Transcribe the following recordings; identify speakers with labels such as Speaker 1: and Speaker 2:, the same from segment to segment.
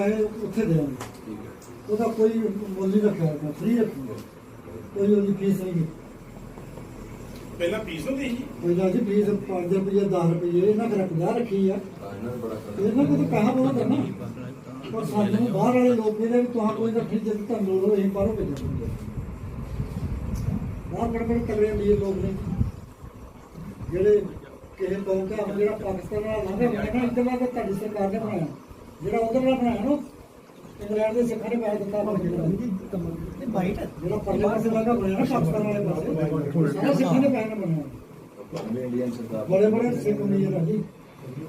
Speaker 1: ਹੈ ਤੁਹਾਨੂੰ ਮੈਂ ਉੱਥੇ ਦੇਵਾਂਗੇ ਉਹਦਾ ਕੋਈ ਮੁੱਲ ਨਹੀਂ ਰੱਖਿਆ ਹੋਇਆ ਫ੍ਰੀ ਰੱਖੂਗਾ। ਕੋਈ ਉਹਦੀ ਫੀਸ ਨਹੀਂ।
Speaker 2: ਪਹਿਲਾਂ ਫੀਸ ਹੁੰਦੀ ਸੀ?
Speaker 1: ਪਹਿਲਾਂ ਜੀ ਫੀਸ 5 ਰੁਪਏ 10 ਰੁਪਏ ਇਹਨਾਂ ਕਰ 50 ਰੱਖੀ ਆ। ਇਹਨਾਂ ਕੋਲ ਤਾਂ ਪੈਸਾ ਬਹੁਤ ਹੈ ਨਾ। ਪਰ ਸਾਨੂੰ ਬਾਹਰ ਵਾਲੇ ਲੋਕ ਕਹਿੰਦੇ ਵੀ ਤੁਹਾਂ ਕੋਈ ਤਾਂ ਫੀਸ ਜਦ ਤੁਹਾਨੂੰ ਲੋੜ ਹੋਈ ਬਾਹਰੋਂ ਭੇਜੋ ਬਾਹਰ ਬੜੇ ਬੜੇ ਤਗੜੇ ਅਮੀਰ ਲੋਕ ਨੇ। ਜਿਹੜੇ ਕਿਸੇ ਕੌਮ ਦਾ ਹੁਣ ਜਿਹੜਾ ਪਾਕਿਸਤਾਨ ਵਾਲਾ ਲਾਂਘਾ ਬਣਾਇਆ ਨਾ ਇੱਧਰਲਾ ਤਾਂ ਤੁਹਾਡੀ ਸਰਕਾਰ ਨੇ ਬਣਾਇਆ। ਜਿਹੜਾ ਉਧਰ ਵਾਲਾ ਬਣਾਇਆ ਨਾ ਇੰਗਲੈਂਡ ਦੇ ਸਿੱਖਾਂ ਨੇ ਪੈਸੇ ਦਿੱਤਾ ਬਣ ਜਿਹੜਾ। ਜਿਹੜਾ ਪਰਲੇ ਪਾਸੇ ਲਾਂਘਾ ਬਣਾਇਆ ਨਾ ਪਾਕਿਸਤਾਨ ਵਾਲੇ ਪਾਸੇ। ਸਾਰਾ ਸਿੱਖਾਂ ਨੇ ਪੈਸੇ ਨਾਲ ਬਣਾਇਆ
Speaker 3: ਇੰਡੀਅਨ ਸਰਕਾਰ
Speaker 1: ਬੜੇ ਬੜੇ ਸਿੱਖ ਆ ਜੀ।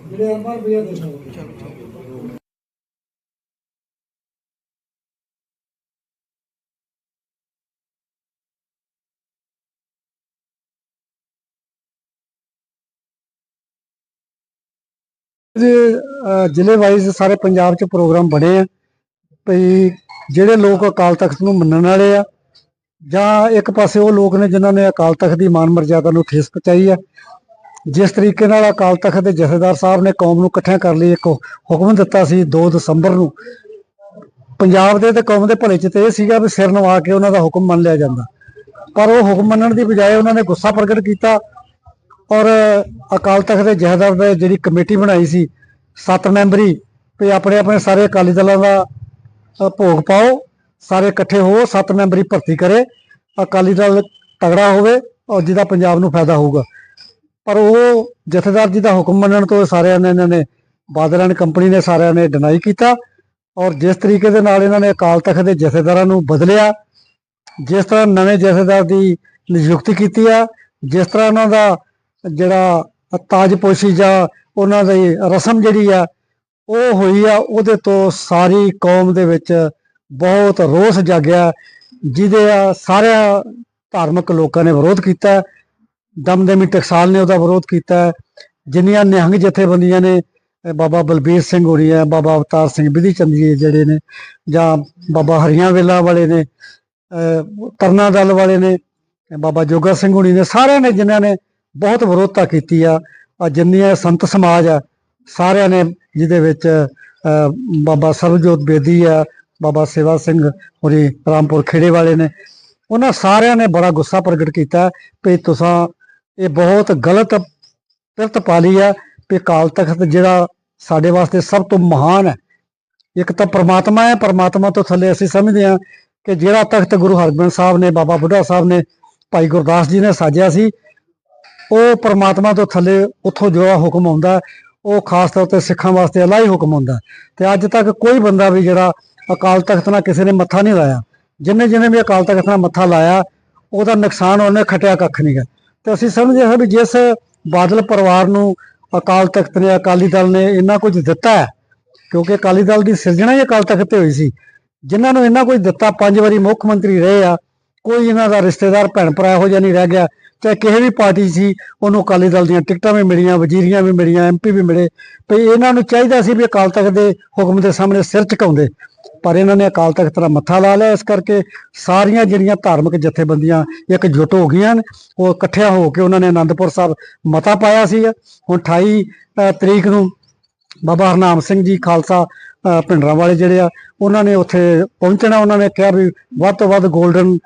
Speaker 1: ਜਿਹੜੇ ਅਰਬਾਂ ਰੁਪਇਆ ਦੇ ਸਕਦੇ ਦੇ ਜ਼ਿਲ੍ਹੇ ਵਾਈਜ਼ ਸਾਰੇ ਪੰਜਾਬ 'ਚ ਪ੍ਰੋਗਰਾਮ ਬਣੇ ਆ, ਭਈ ਜਿਹੜੇ ਲੋਕ ਅਕਾਲ ਤਖਤ ਨੂੰ ਮੰਨਣ ਵਾਲੇ ਆ, ਜਾਂ ਇੱਕ ਪਾਸੇ ਉਹ ਲੋਕ ਨੇ ਜਿਨ੍ਹਾਂ ਨੇ ਅਕਾਲ ਤਖਤ ਦੀ ਮਾਨ ਮਰਜ਼ਾਦਾ ਨੂੰ ਠੇਸ ਪਹੁੰਚਾਈ ਆ, ਜਿਸ ਤਰੀਕੇ ਨਾਲ ਅਕਾਲ ਤਖਤ ਦੇ ਜਥੇਦਾਰ ਸਾਹਿਬ ਨੇ ਕੌਮ ਨੂੰ ਇਕੱਠਿਆਂ ਕਰ ਲਈ, ਇੱਕ ਹੁਕਮ ਦਿੱਤਾ ਸੀ 2 ਦਸੰਬਰ ਨੂੰ। ਪੰਜਾਬ ਦੇ ਤੇ ਕੌਮ ਦੇ ਭਲੇ 'ਚ ਤੇ ਇਹ ਸੀਗਾ ਵੀ ਸਿਰ ਨਵਾ ਕੇ ਉਹਨਾਂ ਦਾ ਹੁਕਮ ਮੰਨ ਲਿਆ ਜਾਂਦਾ। ਪਰ ਉਹ ਹੁਕਮ ਮੰਨਣ ਦੀ ਬਜਾਏ ਉਹਨਾਂ ਨੇ ਗੁੱਸਾ ਪ੍ਰਗਟ ਕੀਤਾ ਔਰ ਅਕਾਲ ਤਖਤ ਦੇ ਜਥੇਦਾਰ ਦੇ ਜਿਹੜੀ ਕਮੇਟੀ ਬਣਾਈ ਸੀ, ਸੱਤ ਮੈਂਬਰੀ, ਵੀ ਆਪਣੇ ਆਪਣੇ ਸਾਰੇ ਅਕਾਲੀ ਦਲਾਂ ਦਾ ਭੋਗ ਪਾਓ, ਸਾਰੇ ਇਕੱਠੇ ਹੋ ਸੱਤ ਮੈਂਬਰੀ ਭਰਤੀ ਕਰੇ, ਅਕਾਲੀ ਦਲ ਤਗੜਾ ਹੋਵੇ ਔਰ ਜਿਹਦਾ ਪੰਜਾਬ ਨੂੰ ਫਾਇਦਾ ਹੋਊਗਾ। ਪਰ ਉਹ ਜਥੇਦਾਰ ਜੀ ਦਾ ਹੁਕਮ ਮੰਨਣ ਤੋਂ ਸਾਰਿਆਂ ਨੇ ਇਹਨਾਂ ਨੇ ਬਾਦਲ ਐਂਡ ਕੰਪਨੀ ਨੇ ਸਾਰਿਆਂ ਨੇ ਡਿਨਾਈ ਕੀਤਾ ਔਰ ਜਿਸ ਤਰੀਕੇ ਦੇ ਨਾਲ ਇਹਨਾਂ ਨੇ ਅਕਾਲ ਤਖਤ ਦੇ ਜਥੇਦਾਰਾਂ ਨੂੰ ਬਦਲਿਆ, ਜਿਸ ਤਰ੍ਹਾਂ ਨਵੇਂ ਜਥੇਦਾਰ ਦੀ ਨਿਯੁਕਤੀ ਕੀਤੀ ਆ, ਜਿਸ ਤਰ੍ਹਾਂ ਉਹਨਾਂ ਦਾ ਜਿਹੜਾ ਤਾਜਪੋਸ਼ੀ ਜਾਂ ਉਹਨਾਂ ਦੀ ਰਸਮ ਜਿਹੜੀ ਆ, ਉਹ ਹੋਈ ਆ, ਉਹਦੇ ਤੋਂ ਸਾਰੀ ਕੌਮ ਦੇ ਵਿੱਚ ਬਹੁਤ ਰੋਸ ਜਾਗਿਆ, ਜਿਹਦੇ ਆ ਸਾਰਿਆਂ ਧਾਰਮਿਕ ਲੋਕਾਂ ਨੇ ਵਿਰੋਧ ਕੀਤਾ। ਦਮਦਮੀ ਟਕਸਾਲ ਨੇ ਉਹਦਾ ਵਿਰੋਧ ਕੀਤਾ। ਜਿੰਨੀਆਂ ਨਿਹੰਗ ਜਥੇਬੰਦੀਆਂ ਨੇ ਬਾਬਾ ਬਲਬੀਰ ਸਿੰਘ ਹੋਰੀ ਆ ਬਾਬਾ ਅਵਤਾਰ ਸਿੰਘ ਵਿਧੀ ਚੰਦੀ ਜਿਹੜੇ ਨੇ, ਜਾਂ ਬਾਬਾ ਹਰੀਆਂ ਵੇਲਾ ਵਾਲੇ ਨੇ ਤਰਨਾ ਦਲ ਵਾਲੇ ਨੇ, ਬਾਬਾ ਜੋਗਾ ਸਿੰਘ ਹੋਣੀ ਨੇ, ਸਾਰਿਆਂ ਨੇ ਜਿਨ੍ਹਾਂ ਨੇ ਬਹੁਤ ਵਿਰੋਧਤਾ ਕੀਤੀ ਆ। ਜਿੰਨੀਆਂ ਸੰਤ ਸਮਾਜ ਆ ਸਾਰਿਆਂ ਨੇ ਜਿਹਦੇ ਵਿੱਚ ਅਹ, ਬਾਬਾ ਸਰਬਜੋਤ ਬੇਦੀ ਆ ਬਾਬਾ ਸੇਵਾ ਸਿੰਘ ਹੋਰੀ ਰਾਮਪੁਰ ਖੇੜੇ ਵਾਲੇ ਨੇ। ਉਹਨਾਂ ਸਾਰਿਆਂ ਨੇ ਬੜਾ ਗੁੱਸਾ ਪ੍ਰਗਟ ਕੀਤਾ ਵੀ ਤੁਸੀਂ ਇਹ ਬਹੁਤ ਗਲਤ ਪਿਰਤ ਪਾਲੀ ਆ ਵੀ ਕਾਲ ਤਖਤ ਜਿਹੜਾ ਸਾਡੇ ਵਾਸਤੇ ਸਭ ਤੋਂ ਮਹਾਨ ਹੈ। ਇੱਕ ਤਾਂ ਪ੍ਰਮਾਤਮਾ ਹੈ ਪ੍ਰਮਾਤਮਾ ਤੋਂ ਥੱਲੇ ਅਸੀਂ ਸਮਝਦੇ ਹਾਂ ਕਿ ਜਿਹੜਾ ਤਖਤ ਗੁਰੂ ਹਰਗੋਬਿੰਦ ਸਾਹਿਬ ਨੇ ਬਾਬਾ ਬੁੱਢਾ ਸਾਹਿਬ ਨੇ ਭਾਈ ਗੁਰਦਾਸ ਜੀ ਨੇ ਸਾਜਿਆ ਸੀ ਉਹ ਪ੍ਰਮਾਤਮਾ ਤੋਂ ਥੱਲੇ ਉੱਥੋਂ ਜੋ ਹੁਕਮ ਆਉਂਦਾ, ਉਹ ਖਾਸ ਤੌਰ ਤੇ ਸਿੱਖਾਂ ਵਾਸਤੇ ਅਲਾਈ ਹੁਕਮ ਹੁੰਦਾ ਤੇ ਅੱਜ ਤੱਕ ਕੋਈ ਬੰਦਾ ਵੀ ਜਿਹੜਾ ਅਕਾਲ ਤਖਤ ਨਾਲ ਕਿਸੇ ਨੇ ਮੱਥਾ ਨਹੀਂ ਲਾਇਆ। ਜਿੰਨੇ ਜਿੰਨੇ ਵੀ ਅਕਾਲ ਤਖਤ ਨਾਲ ਮੱਥਾ ਲਾਇਆ, ਉਹਦਾ ਨੁਕਸਾਨ ਉਹਨੇ ਖਟਿਆ ਕੱਖ ਨਹੀਂਗਾ ਤੇ ਅਸੀਂ ਸਮਝਦੇ ਹਾਂ ਵੀ ਜਿਸ ਬਾਦਲ ਪਰਿਵਾਰ ਨੂੰ ਅਕਾਲ ਤਖਤ ਨੇ, ਅਕਾਲੀ ਦਲ ਨੇ ਇੰਨਾ ਕੁਝ ਦਿੱਤਾ ਹੈ, ਕਿਉਂਕਿ ਅਕਾਲੀ ਦਲ ਦੀ ਸਿਰਜਣਾ ਹੀ ਅਕਾਲ ਤਖਤ ਤੇ ਹੋਈ ਸੀ। ਜਿਨ੍ਹਾਂ ਨੂੰ ਇੰਨਾ ਕੁਝ ਦਿੱਤਾ, ਪੰਜ ਵਾਰੀ ਮੁੱਖ ਮੰਤਰੀ ਰਹੇ ਆ, ਕੋਈ ਇਹਨਾਂ ਦਾ ਰਿਸ਼ਤੇਦਾਰ ਭੈਣ ਭਰਾ ਇਹੋ ਜਿਹਾ ਨਹੀਂ ਰਹਿ ਗਿਆ। ਚਾਹੇ ਕਿਸੇ ਵੀ ਪਾਰਟੀ ਸੀ ਉਹਨੂੰ ਅਕਾਲੀ ਦਲ ਦੀਆਂ ਟਿਕਟਾਂ ਵੀ ਮਿਲੀਆਂ ਵਜ਼ੀਰੀਆਂ ਵੀ ਮਿਲੀਆਂ ਐਮਪੀ ਵੀ ਮਿਲੇ। ਤੇ ਇਹਨਾਂ ਨੂੰ ਚਾਹੀਦਾ ਸੀ ਵੀ ਅਕਾਲ ਤਖਤ ਦੇ ਹੁਕਮ ਦੇ ਸਾਹਮਣੇ ਸਿਰ ਝੁਕਾਉਂਦੇ। ਪਰ ਇਹਨਾਂ ਨੇ ਅਕਾਲ ਤਖਤ ਦਾ ਮੱਥਾ ਲਾ ਲਿਆ ਇਸ ਕਰਕੇ ਸਾਰੀਆਂ ਜਿਹੜੀਆਂ ਧਾਰਮਿਕ ਜਥੇਬੰਦੀਆਂ ਇਕਜੁੱਟ ਹੋ ਗਈਆਂ ਨੇ ਉਹ ਇਕੱਠਿਆਂ ਹੋ ਕੇ ਉਹਨਾਂ ਨੇ ਆਨੰਦਪੁਰ ਸਾਹਿਬ ਮਤਾ ਪਾਇਆ ਸੀ ਹੁਣ 28 ਤਰੀਕ ਨੂੰ ਬਾਬਾ ਹਰਨਾਮ ਸਿੰਘ ਜੀ ਖਾਲਸਾ ਅ, ਭਿੰਡਰਾਂ ਵਾਲੇ ਜਿਹੜੇ ਆ ਉਹਨਾਂ ਨੇ ਉੱਥੇ ਪਹੁੰਚਣਾ। ਉਹਨਾਂ ਨੇ ਕਿਹਾ ਵੀ ਵੱਧ ਤੋਂ ਵੱਧ 골ਡਨ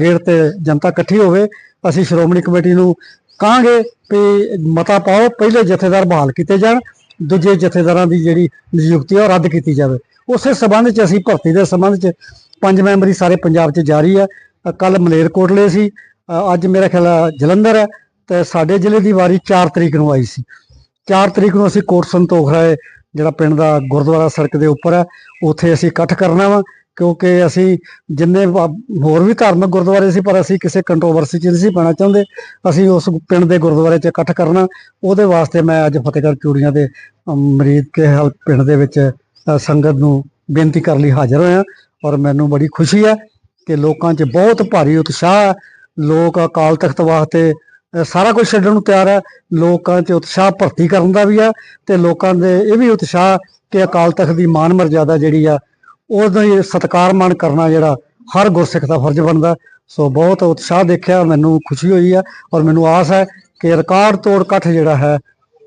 Speaker 1: ਗੇਟ ਤੇ ਜਨਤਾ ਇਕੱਠੀ ਹੋਵੇ। ਅਸੀਂ ਸ਼੍ਰੋਮਣੀ ਕਮੇਟੀ ਨੂੰ ਕਹਾਂਗੇ ਵੀ ਮਤਾ ਪਾਓ, ਪਹਿਲੇ ਜਥੇਦਾਰ ਬਹਾਲ ਕੀਤੇ ਜਾਣ, ਦੂਜੇ ਜਥੇਦਾਰਾਂ ਦੀ ਜਿਹੜੀ ਨਿਯੁਕਤੀ ਆ ਉਹ ਰੱਦ ਕੀਤੀ ਜਾਵੇ। ਉਸੇ ਸਬੰਧ 'ਚ ਅਸੀਂ ਭਰਤੀ ਦੇ ਸਬੰਧ 'ਚ ਪੰਜ ਮੈਂਬਰੀ ਸਾਰੇ ਪੰਜਾਬ 'ਚ ਜਾਰੀ ਹੈ ਕੱਲ ਮਲੇਰਕੋਟਲੇ ਸੀ ਅੱਜ ਮੇਰਾ ਖਿਆਲ ਜਲੰਧਰ ਹੈ ਤੇ ਸਾਡੇ ਜ਼ਿਲ੍ਹੇ ਦੀ ਵਾਰੀ 4 ਤਰੀਕ ਨੂੰ ਆਈ ਸੀ। 4 ਤਰੀਕ ਨੂੰ ਅਸੀਂ ਕੋਟ ਸੰਤੋਖ ਰਾਏ, ਜਿਹੜਾ ਪਿੰਡ ਦਾ ਗੁਰਦੁਆਰਾ ਸੜਕ ਦੇ ਉੱਪਰ ਹੈ ਉੱਥੇ ਅਸੀਂ ਇਕੱਠ ਕਰਨਾ ਵਾ। ਕਿਉਂਕਿ ਅਸੀਂ ਜਿੰਨੇ ਹੋਰ ਵੀ ਧਾਰਮਿਕ ਗੁਰਦੁਆਰੇ ਸੀ ਪਰ ਅਸੀਂ ਕਿਸੇ ਕੰਟਰੋਵਰਸੀ 'ਚ ਨਹੀਂ ਸੀ ਪੈਣਾ ਚਾਹੁੰਦੇ। ਅਸੀਂ ਉਸ ਪਿੰਡ ਦੇ ਗੁਰਦੁਆਰੇ 'ਚ ਇਕੱਠ ਕਰਨਾ ਉਹਦੇ ਵਾਸਤੇ ਮੈਂ ਅੱਜ ਫਤਿਹਗੜ੍ਹ ਚੂੜੀਆਂ ਦੇ ਅਮ, ਮਰੀਦ ਕੇ ਹਲ ਪਿੰਡ ਦੇ ਵਿੱਚ ਸੰਗਤ ਨੂੰ ਬੇਨਤੀ ਕਰਨ ਲਈ ਹਾਜ਼ਰ ਹੋਇਆ ਔਰ ਮੈਨੂੰ ਬੜੀ ਖੁਸ਼ੀ ਹੈ ਕਿ ਲੋਕਾਂ 'ਚ ਬਹੁਤ ਭਾਰੀ ਉਤਸ਼ਾਹ ਹੈ। ਲੋਕ ਅਕਾਲ ਤਖਤ ਵਾਸਤੇ ਸਾਰਾ ਕੁਝ ਛੱਡਣ ਨੂੰ ਤਿਆਰ ਹੈ। ਲੋਕਾਂ 'ਚ ਉਤਸ਼ਾਹ ਭਰਤੀ ਕਰਨ ਦਾ ਵੀ ਆ ਤੇ ਲੋਕਾਂ ਦੇ ਇਹ ਵੀ ਉਤਸ਼ਾਹ ਕਿ ਅਕਾਲ ਤਖਤ ਦੀ ਮਾਨ ਮਰਜ਼ਾਦਾ ਜਿਹੜੀ ਆ ਉਹਦਾ ਹੀ ਸਤਿਕਾਰ ਮਾਣ ਕਰਨਾ ਜਿਹੜਾ ਹਰ ਗੁਰਸਿੱਖ ਦਾ ਫਰਜ਼ ਬਣਦਾ। ਸੋ ਬਹੁਤ ਉਤਸ਼ਾਹ ਦੇਖਿਆ, ਮੈਨੂੰ ਖੁਸ਼ੀ ਹੋਈ ਹੈ ਔਰ ਮੈਨੂੰ ਆਸ ਹੈ ਕਿ ਰਿਕਾਰਡ ਤੋੜ ਇਕੱਠ ਜਿਹੜਾ ਹੈ,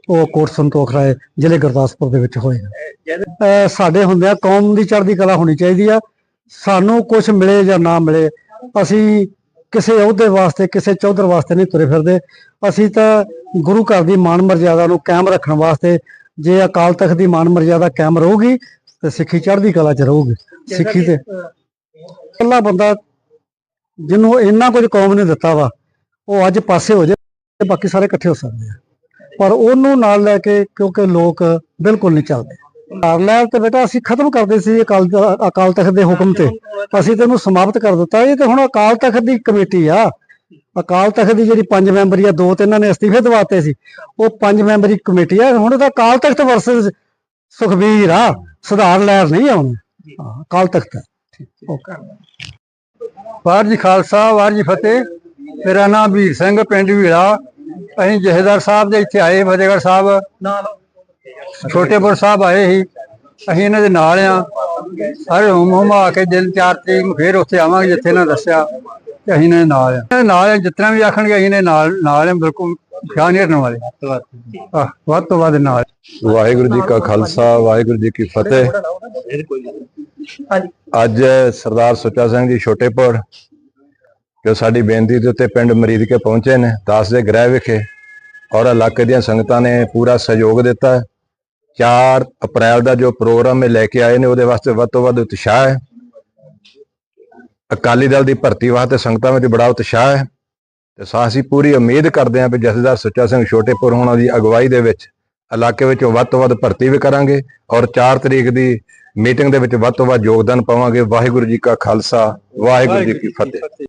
Speaker 1: ਉਹ ਕੋਟ ਸੰਤੋਖ ਰਾਏ ਜ਼ਿਲ੍ਹੇ ਗੁਰਦਾਸਪੁਰ ਦੇ ਵਿੱਚ ਹੋਏਗਾ। ਅਹ ਸਾਡੇ ਹੁੰਦਿਆਂ ਕੌਮ ਦੀ ਚੜ੍ਹਦੀ ਕਲਾ ਹੋਣੀ ਚਾਹੀਦੀ ਆ। ਸਾਨੂੰ ਕੁਝ ਮਿਲੇ ਜਾਂ ਨਾ ਮਿਲੇ, ਅਸੀਂ ਕਿਸੇ ਅਹੁਦੇ ਵਾਸਤੇ, ਕਿਸੇ ਚੌਧਰ ਵਾਸਤੇ ਨਹੀਂ ਤੁਰੇ ਫਿਰਦੇ। ਅਸੀਂ ਤਾਂ ਗੁਰੂ ਘਰ ਦੀ ਮਾਨ ਮਰਜ਼ਾਦਾ ਨੂੰ ਕਾਇਮ ਰੱਖਣ ਵਾਸਤੇ, ਜੇ ਅਕਾਲ ਤਖਤ ਦੀ ਮਾਨ ਮਰਜ਼ਾਦਾ ਕਾਇਮ ਰਹੂਗੀ ਤੇ ਸਿੱਖੀ ਚੜ੍ਹਦੀ ਕਲਾ 'ਚ ਰਹੂਗੀ। ਸਿੱਖੀ ਤੇ ਇਕੱਲਾ ਬੰਦਾ ਜਿਹਨੂੰ ਇੰਨਾ ਕੁਝ ਕੌਮ ਨੇ ਦਿੱਤਾ ਵਾ ਉਹ ਅੱਜ ਪਾਸੇ ਹੋ ਜਾਏ ਬਾਕੀ ਸਾਰੇ ਇਕੱਠੇ ਹੋ ਸਕਦੇ ਆ। ਪਰ ਉਹਨੂੰ ਨਾਲ ਲੈ ਕੇ ਕਿਉਂਕਿ ਲੋਕ ਬਿਲਕੁਲ ਨਹੀਂ ਚੱਲਦੇ। ਲੈ ਤੇ ਬੇਟਾ ਅਸੀਂ ਖਤਮ ਕਰਦੇ ਸੀ ਅਕਾਲ ਅਕਾਲ ਤਖਤ ਦੇ ਹੁਕਮ ਤੇ। ਅਸੀਂ ਤੇ ਇਹਨੂੰ ਸਮਾਪਤ ਕਰ ਦਿੱਤਾ। ਇਹ ਤੇ ਹੁਣ ਅਕਾਲ ਤਖਤ ਦੀ ਕਮੇਟੀ ਆ। ਅਕਾਲ ਤਖਤ ਦੀ ਜਿਹੜੀ ਪੰਜ ਮੈਂਬਰੀ ਆ ਦੋ ਤੇ ਇਹਨਾਂ ਨੇ ਅਸਤੀਫੇ ਦਵਾਤੇ ਸੀ। ਉਹ ਪੰਜ ਮੈਂਬਰੀ ਕਮੇਟੀ ਆ। ਹੁਣ ਤਾਂ ਅਕਾਲ ਤਖਤ ਵਰਸਸ ਸੁਖਬੀਰ ਆ। ਸੁਧਾਰ ਲਹਿਰ ਨਹੀਂ ਆਉਣੀ। ਹਾਂ, ਅਕਾਲ ਤਖਤ ਹੈ। ਵਾਹਿਗੁਰੂ ਜੀ ਖਾਲਸਾ ਵਾਹਿਗੁਰੂ ਜੀ ਫਤਿਹ। ਮੇਰਾ ਨਾਮ ਵੀਰ ਸਿੰਘ ਪਿੰਡ ਵੀੜਾ ਅਸੀਂ ਜਹੇਦਾਰ ਸਾਹਿਬ ਦੇ ਇੱਥੇ ਆਏ ਫਤਿਹਗੜ੍ਹ ਸਾਹਿਬ। ਛੋਟੇਪੁਰ ਸਾਹਿਬ ਆਏ ਸੀ। ਅਸੀਂ ਇਹਨਾਂ ਦੇ ਨਾਲ ਆ। ਸਾਰੇ ਹੁਮ ਹੁਮ ਆ ਕੇ ਦਿਨ ਚਾਰ ਤਰੀਕ ਨੂੰ ਫੇਰ ਉੱਥੇ ਆਵਾਂਗੇ ਜਿੱਥੇ ਇਹਨਾਂ ਦੱਸਿਆ ਤੇ ਅਸੀਂ ਇਹਨਾਂ ਦੇ ਨਾਲ ਆ। ਇਹਨਾਂ ਦੇ ਨਾਲ ਜਿਤਨਾ ਵੀ ਆਖਣਗੇ ਅਸੀਂ ਨੇ ਨਾਲ ਨਾਲ ਆ ਬਿਲਕੁਲ ਖਿਆਲ ਨਹੀਂ ਕਰਨ ਵਾਲੇ ਆਹ, ਵੱਧ ਤੋਂ ਵੱਧ ਨਾਲ
Speaker 3: ਵਾਹਿਗੁਰੂ ਜੀ ਕਾ ਖਾਲਸਾ ਵਾਹਿਗੁਰੂ ਜੀ ਕੀ ਫਤਿਹ। ਅੱਜ ਸਰਦਾਰ ਸੁੱਚਾ ਸਿੰਘ ਜੀ ਛੋਟੇਪੁਰ ਜੋ ਸਾਡੀ ਬੇਨਤੀ ਦੇ ਉੱਤੇ ਪਿੰਡ ਮਰੀਦ ਕੇ ਪਹੁੰਚੇ ਨੇ ਦਾਸ ਦੇ ਗ੍ਰਹਿ ਵਿਖੇ ਔਰ ਇਲਾਕੇ ਦੀਆਂ ਸੰਗਤਾਂ ਨੇ ਪੂਰਾ ਸਹਿਯੋਗ ਦਿੱਤਾ। ਹੈ 4 ਅਪ੍ਰੈਲ ਦਾ ਜੋ ਪ੍ਰੋਗਰਾਮ ਇਹ ਲੈ ਕੇ ਆਏ ਨੇ ਉਹਦੇ ਵਾਸਤੇ ਵੱਧ ਤੋਂ ਵੱਧ ਉਤਸ਼ਾਹ ਹੈ। ਅਕਾਲੀ ਦਲ ਦੀ ਭਰਤੀ ਵਾਸਤੇ ਸੰਗਤਾਂ ਵਿੱਚ ਬੜਾ ਉਤਸ਼ਾਹ ਹੈ। ਤੇ ਅਸੀਂ ਪੂਰੀ ਉਮੀਦ ਕਰਦੇ ਹਾਂ ਕਿ ਜਥੇਦਾਰ ਸੁੱਚਾ ਸਿੰਘ ਛੋਟੇਪੁਰ ਹੋਣਾ ਦੀ ਅਗਵਾਈ ਦੇ ਵਿੱਚ ਇਲਾਕੇ ਵਿੱਚ ਵੱਧ ਤੋਂ ਵੱਧ ਭਰਤੀ ਵੀ ਕਰਾਂਗੇ ਔਰ 4 ਤਰੀਕ ਦੀ ਮੀਟਿੰਗ ਦੇ ਵਿੱਚ ਵੱਧ ਤੋਂ ਵੱਧ ਯੋਗਦਾਨ ਪਾਵਾਂਗੇ। ਵਾਹਿਗੁਰੂ ਜੀ ਕਾ ਖਾਲਸਾ ਵਾਹਿਗੁਰੂ ਜੀ ਕੀ ਫਤਿਹ।